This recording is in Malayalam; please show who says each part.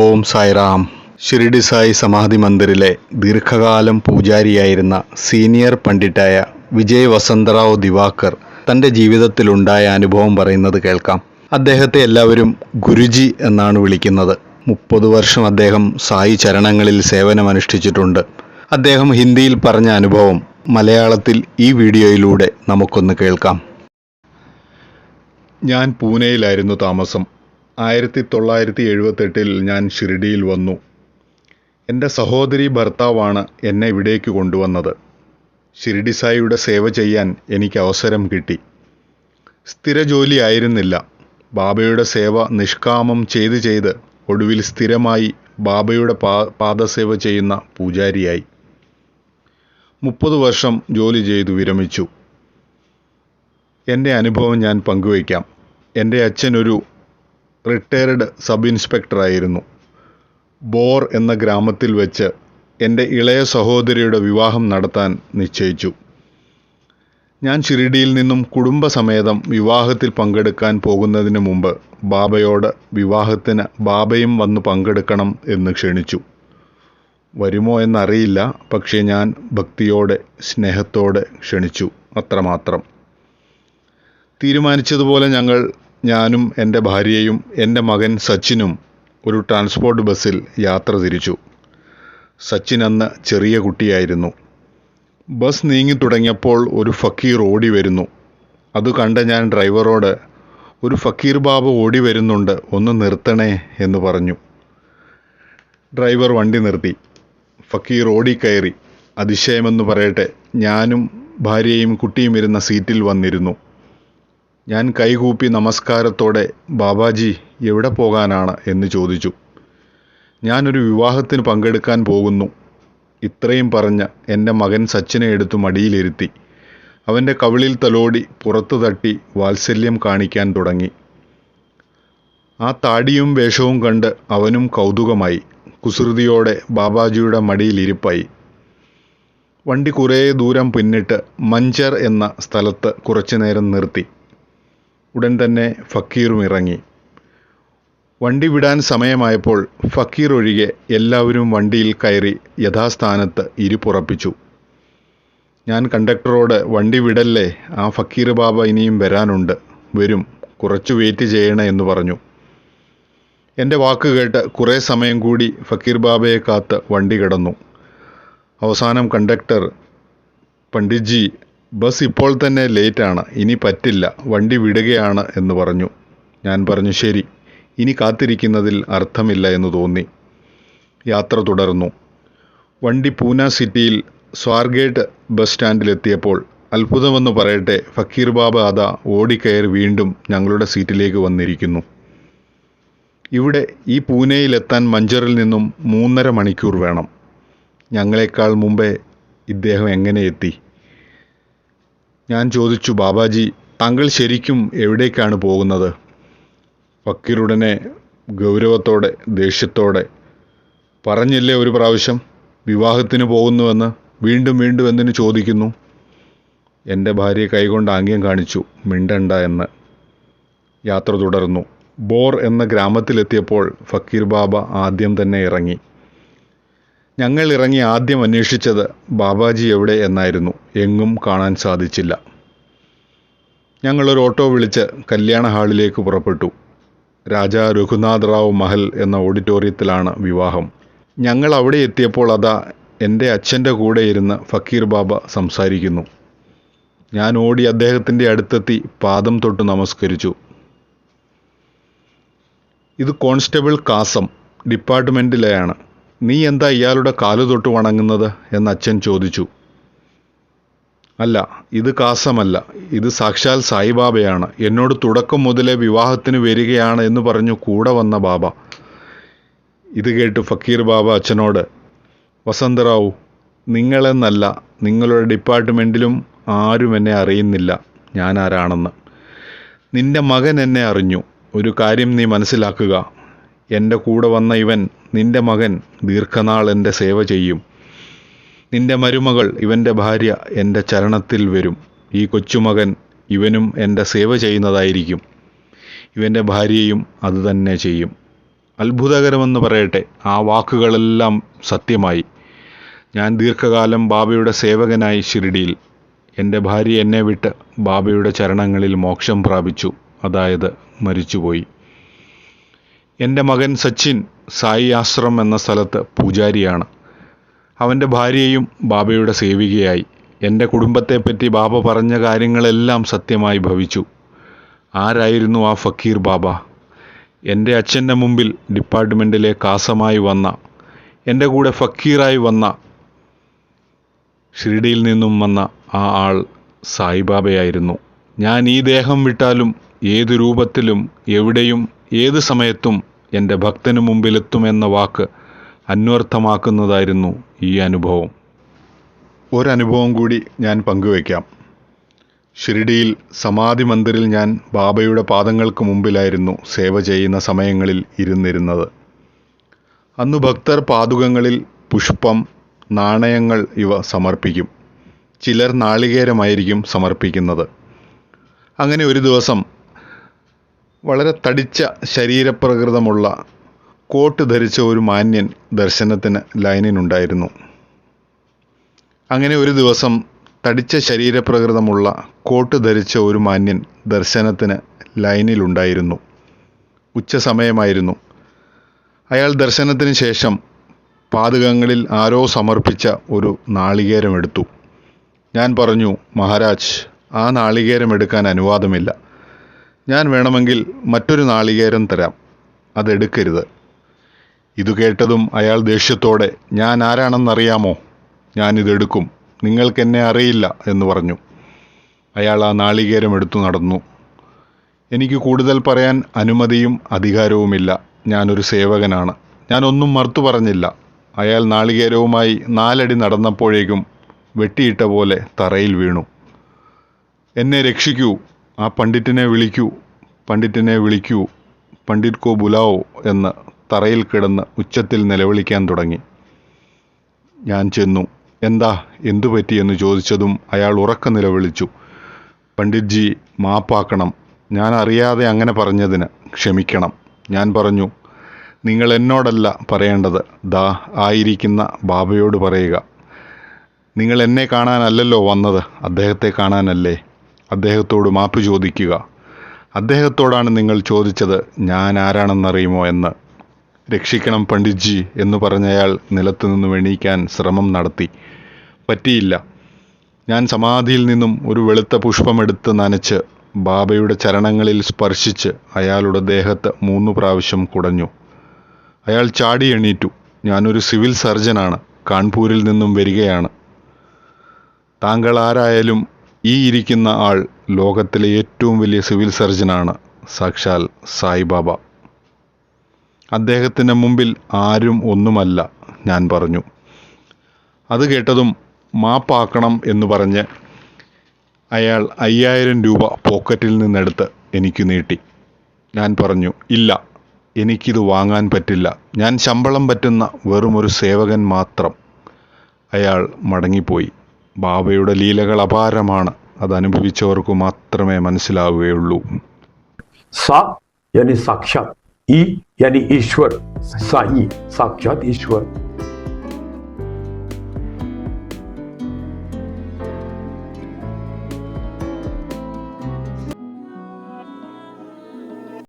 Speaker 1: ഓം സായിറാം. ഷിരിഡി സായി സമാധി മന്ദിറിലെ ദീർഘകാലം പൂജാരിയായിരുന്ന സീനിയർ പണ്ഡിറ്റായ വിജയ് വസന്തറാവ് ദിവാകർ തന്റെ ജീവിതത്തിലുണ്ടായ അനുഭവം പറയുന്നത് കേൾക്കാം. അദ്ദേഹത്തെ എല്ലാവരും ഗുരുജി എന്നാണ് വിളിക്കുന്നത്. മുപ്പത് വർഷം അദ്ദേഹം സായി ചരണങ്ങളിൽ സേവനമനുഷ്ഠിച്ചിട്ടുണ്ട്. അദ്ദേഹം ഹിന്ദിയിൽ പറഞ്ഞ അനുഭവം മലയാളത്തിൽ ഈ വീഡിയോയിലൂടെ നമുക്കൊന്ന് കേൾക്കാം. ഞാൻ പൂനെയിലായിരുന്നു താമസം. ആയിരത്തി തൊള്ളായിരത്തി എഴുപത്തെട്ടിൽ ഞാൻ ഷിർഡിയിൽ വന്നു. എന്റെ സഹോദരി ഭർത്താവാണ് എന്നെ ഇവിടേക്ക് കൊണ്ടുവന്നത്. ഷിർഡി സായിയുടെ സേവ ചെയ്യാൻ എനിക്ക് അവസരം കിട്ടി. സ്ഥിര ജോലി ആയിരുന്നില്ല. ബാബയുടെ സേവ നിഷ്കാമം ചെയ്ത് ചെയ്ത് ഒടുവിൽ സ്ഥിരമായി ബാബയുടെ പാ പാദസേവ ചെയ്യുന്ന പൂജാരിയായി. മുപ്പത് വർഷം ജോലി ചെയ്തു വിരമിച്ചു. എന്റെ അനുഭവം ഞാൻ പങ്കുവയ്ക്കാം. എന്റെ അച്ഛനൊരു റിട്ടയർഡ് സബ് ഇൻസ്പെക്ടറായിരുന്നു ബോർ എന്ന ഗ്രാമത്തിൽ വെച്ച് എന്റെ ഇളയ സഹോദരിയുടെ വിവാഹം നടത്താൻ നിശ്ചയിച്ചു. ഞാൻ ഷിരിഡിയിൽ നിന്നും കുടുംബസമേതം വിവാഹത്തിൽ പങ്കെടുക്കാൻ പോകുന്നതിന് മുമ്പ് ബാബയോട് വിവാഹത്തിന് ബാബയും വന്ന് പങ്കെടുക്കണം എന്ന് ക്ഷണിച്ചു. വരുമോ എന്നറിയില്ല പക്ഷേ ഞാൻ ഭക്തിയോടെ സ്നേഹത്തോടെ ക്ഷണിച്ചു അത്രമാത്രം. തീരുമാനിച്ചതുപോലെ ഞങ്ങൾ ഞാനും എന്റെ ഭാര്യയും എന്റെ മകൻ സച്ചിനും ഒരു ട്രാൻസ്പോർട്ട് ബസ്സിൽ യാത്ര തിരിച്ചു. സച്ചിൻ അന്ന് ചെറിയ കുട്ടിയായിരുന്നു. ബസ് നീങ്ങി തുടങ്ങിയപ്പോൾ ഒരു ഫക്കീർ ഓടി വരുന്നു. അത് കണ്ട ഞാൻ ഡ്രൈവറോട് ഒരു ഫക്കീർ ബാബ ഓടി വരുന്നുണ്ട് ഒന്ന് നിർത്തണേ എന്ന് പറഞ്ഞു. ഡ്രൈവർ വണ്ടി നിർത്തി. ഫക്കീർ ഓടിക്കയറി. അതിശയമെന്ന് പറയട്ടെ ഞാനും ഭാര്യയും കുട്ടിയും ഇരുന്ന സീറ്റിൽ വന്നിരുന്നു. ഞാൻ കൈകൂപ്പി നമസ്കാരത്തോടെ ബാബാജി എവിടെ പോകാനാണ്? എന്ന് ചോദിച്ചു. ഞാനൊരു വിവാഹത്തിന് പങ്കെടുക്കാൻ പോകുന്നു. ഇത്രയും പറഞ്ഞ എന്റെ മകൻ സച്ചിനെ എടുത്തു മടിയിലിരുത്തി. അവന്റെ കവിളിൽ തലോടി പുറത്തു തട്ടി വാത്സല്യം കാണിക്കാൻ തുടങ്ങി. ആ താടിയും വേഷവും കണ്ട് അവനും കൗതുകമായി. കുസൃതിയോടെ ബാബാജിയുടെ മടിയിലിരിപ്പായി. വണ്ടി കുറേ ദൂരം പിന്നിട്ട് മഞ്ചർ എന്ന സ്ഥലത്ത് കുറച്ചു നേരം നിർത്തി. ഉടൻ തന്നെ ഫക്കീറും ഇറങ്ങി. വണ്ടി വിടാൻ സമയമായപ്പോൾ ഫക്കീർ ഒഴികെ എല്ലാവരും വണ്ടിയിൽ കയറി യഥാസ്ഥാനത്ത് ഇരിപ്പുറപ്പിച്ചു ഞാൻ കണ്ടക്ടറോട് വണ്ടി വിടല്ലേ ആ ഫക്കീർ ബാബ ഇനിയും വരാനുണ്ട് വരും കുറച്ച് വെയിറ്റ് ചെയ്യണേ എന്ന് പറഞ്ഞു. എന്റെ വാക്ക് കേട്ട് കുറേ സമയം കൂടി ഫക്കീർ ബാബയെ കാത്ത് വണ്ടി കിടന്നു. അവസാനം കണ്ടക്ടർ പണ്ഡിറ്റ്ജി ബസ് ഇപ്പോൾ തന്നെ ലേറ്റാണ്. ഇനി പറ്റില്ല. വണ്ടി വിടുകയാണ് എന്ന് പറഞ്ഞു. ഞാൻ പറഞ്ഞു ശരി. ഇനി കാത്തിരിക്കുന്നതിൽ അർത്ഥമില്ല എന്ന് തോന്നി. യാത്ര തുടർന്നു. വണ്ടി പൂന സിറ്റിയിൽ സ്വാർഗേറ്റ് ബസ് സ്റ്റാൻഡിലെത്തിയപ്പോൾ അത്ഭുതമെന്ന് പറയട്ടെ ഫക്കീർ ബാബ അത ഓടിക്കയറി വീണ്ടും ഞങ്ങളുടെ സീറ്റിലേക്ക് വന്നിരിക്കുന്നു. ഇവിടെ ഈ പൂനെയിലെത്താൻ മഞ്ചറിൽ നിന്നും മൂന്നര മണിക്കൂർ വേണം. ഞങ്ങളെക്കാൾ മുമ്പേ ഇദ്ദേഹം എങ്ങനെ എത്തി? ഞാൻ ചോദിച്ചു ബാബാജി താങ്കൾ ശരിക്കും എവിടേക്കാണ് പോകുന്നത്? ഫക്കീറുടനെ ഗൗരവത്തോടെ ദേഷ്യത്തോടെ പറഞ്ഞില്ലേ ഒരു പ്രാവശ്യം വിവാഹത്തിന് പോകുന്നുവെന്ന് വീണ്ടും വീണ്ടും എന്തിനു ചോദിക്കുന്നു? എന്റെ ഭാര്യയെ കൈകൊണ്ട് ആംഗ്യം കാണിച്ചു മിണ്ടണ്ട എന്ന്. യാത്ര തുടർന്നു. ബോർ എന്ന ഗ്രാമത്തിലെത്തിയപ്പോൾ ഫക്കീർ ബാബ ആദ്യം തന്നെ ഇറങ്ങി. ഞങ്ങൾ ഇറങ്ങി ആദ്യം അന്വേഷിച്ചത് ബാബാജി എവിടെ എന്നായിരുന്നു. എങ്ങും കാണാൻ സാധിച്ചില്ല. ഞങ്ങളൊരു ഓട്ടോ വിളിച്ച് കല്യാണ ഹാളിലേക്ക് പുറപ്പെട്ടു. രാജാ രഘുനാഥ് റാവു മഹൽ എന്ന ഓഡിറ്റോറിയത്തിലാണ് വിവാഹം. ഞങ്ങൾ അവിടെ എത്തിയപ്പോൾ അതാ എന്റെ അച്ഛന്റെ കൂടെ ഇരുന്ന് ഫക്കീർ ബാബ സംസാരിക്കുന്നു. ഞാൻ ഓടി അദ്ദേഹത്തിന്റെ അടുത്തെത്തി പാദം തൊട്ട് നമസ്കരിച്ചു. ഇത് കോൺസ്റ്റബിൾ കാസം ഡിപ്പാർട്ട്മെന്റിലെയാണ്. നീ എന്താ ഇയാളുടെ കാലു തൊട്ട് വണങ്ങുന്നത്? എന്ന് അച്ഛൻ ചോദിച്ചു. അല്ല ഇത് കാസമല്ല. ഇത് സാക്ഷാൽ സായിബാബയാണ്. എന്നോട് തുടക്കം മുതലേ വിവാഹത്തിന് വരികയാണ് എന്ന് പറഞ്ഞു കൂടെ വന്ന ബാബ. ഇത് കേട്ട് ഫക്കീർ ബാബ അച്ഛനോട് വസന്തറാവു നിങ്ങളെന്നല്ല നിങ്ങളുടെ ഡിപ്പാർട്ട്മെന്റിലും ആരും എന്നെ അറിയുന്നില്ല. ഞാൻ ആരാണെന്ന്. നിന്റെ മകൻ എന്നെ അറിഞ്ഞു. ഒരു കാര്യം നീ മനസ്സിലാക്കുക. എന്റെ കൂടെ വന്ന ഇവൻ നിന്റെ മകൻ ദീർഘനാൾ എന്റെ സേവ ചെയ്യും. നിന്റെ മരുമകൾ ഇവന്റെ ഭാര്യ എന്റെ ചരണത്തിൽ വരും. ഈ കൊച്ചുമകൻ ഇവനും എന്റെ സേവ ചെയ്യുന്നതായിരിക്കും. ഇവന്റെ ഭാര്യയും അതുതന്നെ ചെയ്യും. അത്ഭുതകരമെന്ന് പറയട്ടെ ആ വാക്കുകളെല്ലാം സത്യമായി. ഞാൻ ദീർഘകാലം ബാബയുടെ സേവകനായി ഷിരിഡിയിൽ എന്റെ ഭാര്യ എന്നെ വിട്ട് ബാബയുടെ ചരണങ്ങളിൽ മോക്ഷം പ്രാപിച്ചു. അതായത് മരിച്ചുപോയി. എന്റെ മകൻ സച്ചിൻ സായി ആശ്രം എന്ന സ്ഥലത്ത് പൂജാരിയാണ്. അവന്റെ ഭാര്യയും ബാബയുടെ സേവികയായി. എന്റെ കുടുംബത്തെപ്പറ്റി ബാബ പറഞ്ഞ കാര്യങ്ങളെല്ലാം സത്യമായി ഭവിച്ചു. ആരായിരുന്നു ആ ഫക്കീർ ബാബ? എന്റെ അച്ഛന്റെ മുമ്പിൽ ഡിപ്പാർട്ട്മെന്റിലെ കാസമായി വന്ന എന്റെ കൂടെ ഫക്കീറായി വന്ന ഷിരിഡിയിൽ നിന്നും വന്ന ആ ആൾ സായിബാബയായിരുന്നു. ഞാൻ ഈ ദേഹം വിട്ടാലും ഏത് രൂപത്തിലും എവിടെയും ഏത് സമയത്തും എന്റെ ഭക്തന് മുമ്പിലെത്തുമെന്ന വാക്ക് അന്വർത്ഥമാക്കുന്നതായിരുന്നു ഈ അനുഭവം. ഒരനുഭവം കൂടി ഞാൻ പങ്കുവയ്ക്കാം. ഷിരിഡിയിൽ സമാധി മന്ദിറിൽ ഞാൻ ബാബയുടെ പാദങ്ങൾക്ക് മുമ്പിലായിരുന്നു സേവ ചെയ്യുന്ന സമയങ്ങളിൽ ഇരുന്നിരുന്നത്. അന്ന് ഭക്തർ പാതുകങ്ങളിൽ പുഷ്പം നാണയങ്ങൾ ഇവ സമർപ്പിക്കും. ചിലർ നാളികേരമായിരിക്കും സമർപ്പിക്കുന്നത്. അങ്ങനെ ഒരു ദിവസം വളരെ തടിച്ച ശരീരപ്രകൃതമുള്ള കോട്ട് ധരിച്ച ഒരു മാന്യൻ ദർശനത്തിന് ലൈനിനുണ്ടായിരുന്നു. അങ്ങനെ ഒരു ദിവസം തടിച്ച ശരീരപ്രകൃതമുള്ള കോട്ട് ധരിച്ച ഒരു മാന്യൻ ദർശനത്തിന് ലൈനിലുണ്ടായിരുന്നു. ഉച്ച സമയമായിരുന്നു. അയാൾ ദർശനത്തിന് ശേഷം പാതകങ്ങളിൽ ആരോ സമർപ്പിച്ച ഒരു നാളികേരമെടുത്തു. ഞാൻ പറഞ്ഞു മഹാരാജ് ആ നാളികേരമെടുക്കാൻ അനുവാദമില്ല. ഞാൻ വേണമെങ്കിൽ മറ്റൊരു നാളികേരം തരാം. അതെടുക്കരുത് ഇതു കേട്ടതും അയാൾ ദേഷ്യത്തോടെ ഞാൻ ആരാണെന്നറിയാമോ? ഞാനിതെടുക്കും നിങ്ങൾക്കെന്നെ അറിയില്ല എന്ന് പറഞ്ഞു. അയാൾ ആ നാളികേരം എടുത്തു നടന്നു. എനിക്ക് കൂടുതൽ പറയാൻ അനുമതിയും അധികാരവുമില്ല. ഞാനൊരു സേവകനാണ്. ഞാനൊന്നും മറുത്തു പറഞ്ഞില്ല. അയാൾ നാളികേരവുമായി നാലടി നടന്നപ്പോഴേക്കും വെട്ടിയിട്ട പോലെ തറയിൽ വീണു. എന്നെ രക്ഷിക്കൂ. ആ പണ്ഡിറ്റിനെ വിളിക്കൂ പണ്ഡിറ്റിനെ വിളിക്കൂ പണ്ഡിറ്റ് കോ ബുലാവോ എന്ന് തറയിൽ കിടന്ന് ഉച്ചത്തിൽ നിലവിളിക്കാൻ തുടങ്ങി. ഞാൻ ചെന്നു. എന്താ എന്തു പറ്റിയെന്ന് ചോദിച്ചതും അയാൾ ഉറക്ക നിലവിളിച്ചു. പണ്ഡിറ്റ്ജി മാപ്പാക്കണം. ഞാൻ അറിയാതെ അങ്ങനെ പറഞ്ഞതിന് ക്ഷമിക്കണം. ഞാൻ പറഞ്ഞു നിങ്ങൾ എന്നോടല്ല പറയേണ്ടത്. ദാ ആയിരിക്കുന്ന ബാബയോട് പറയുക. നിങ്ങൾ എന്നെ കാണാനല്ലല്ലോ വന്നത്. അദ്ദേഹത്തെ കാണാനല്ലേ? അദ്ദേഹത്തോട് മാപ്പ് ചോദിക്കുക. അദ്ദേഹത്തോടാണ് നിങ്ങൾ ചോദിച്ചത് ഞാൻ ആരാണെന്നറിയുമോ എന്ന്. രക്ഷിക്കണം പണ്ഡിറ്റ്ജി എന്ന് പറഞ്ഞയാൾ നിലത്തു നിന്ന് എണീക്കാൻ ശ്രമം നടത്തി. പറ്റിയില്ല. ഞാൻ സമാധിയിൽ നിന്നും ഒരു വെളുത്ത പുഷ്പമെടുത്ത് നനച്ച് ബാബയുടെ ചരണങ്ങളിൽ സ്പർശിച്ച് അയാളുടെ ദേഹത്ത് മൂന്ന് പ്രാവശ്യം കുടഞ്ഞു. അയാൾ ചാടി എണീറ്റു. ഞാനൊരു സിവിൽ സർജനാണ്. കാൺപൂരിൽ നിന്നും വരികയാണ്. താങ്കൾ ആരായാലും ഈ ഇരിക്കുന്ന ആൾ ലോകത്തിലെ ഏറ്റവും വലിയ സിവിൽ സർജനാണ് സാക്ഷാൽ സായിബാബ. അദ്ദേഹത്തിന്റെ മുമ്പിൽ ആരും ഒന്നുമല്ല ഞാൻ പറഞ്ഞു. അത് കേട്ടതും മാപ്പാക്കണം എന്ന് പറഞ്ഞ് അയാൾ അയ്യായിരം രൂപ പോക്കറ്റിൽ നിന്നെടുത്ത് എനിക്ക് നീട്ടി. ഞാൻ പറഞ്ഞു ഇല്ല എനിക്കിത് വാങ്ങാൻ പറ്റില്ല. ഞാൻ ശമ്പളം പറ്റുന്ന വെറുമൊരു സേവകൻ മാത്രം. അയാൾ മടങ്ങിപ്പോയി. ബാബയുടെ ലീലകൾ അപാരമാണ്. അത് അനുഭവിച്ചവർക്ക് മാത്രമേ മനസ്സിലാവുകയുള്ളൂ.
Speaker 2: സ യാനി സാക്ഷാത് ഈ യാനി ഈശ്വർ സായി സാക്ഷാത് ഈശ്വർ.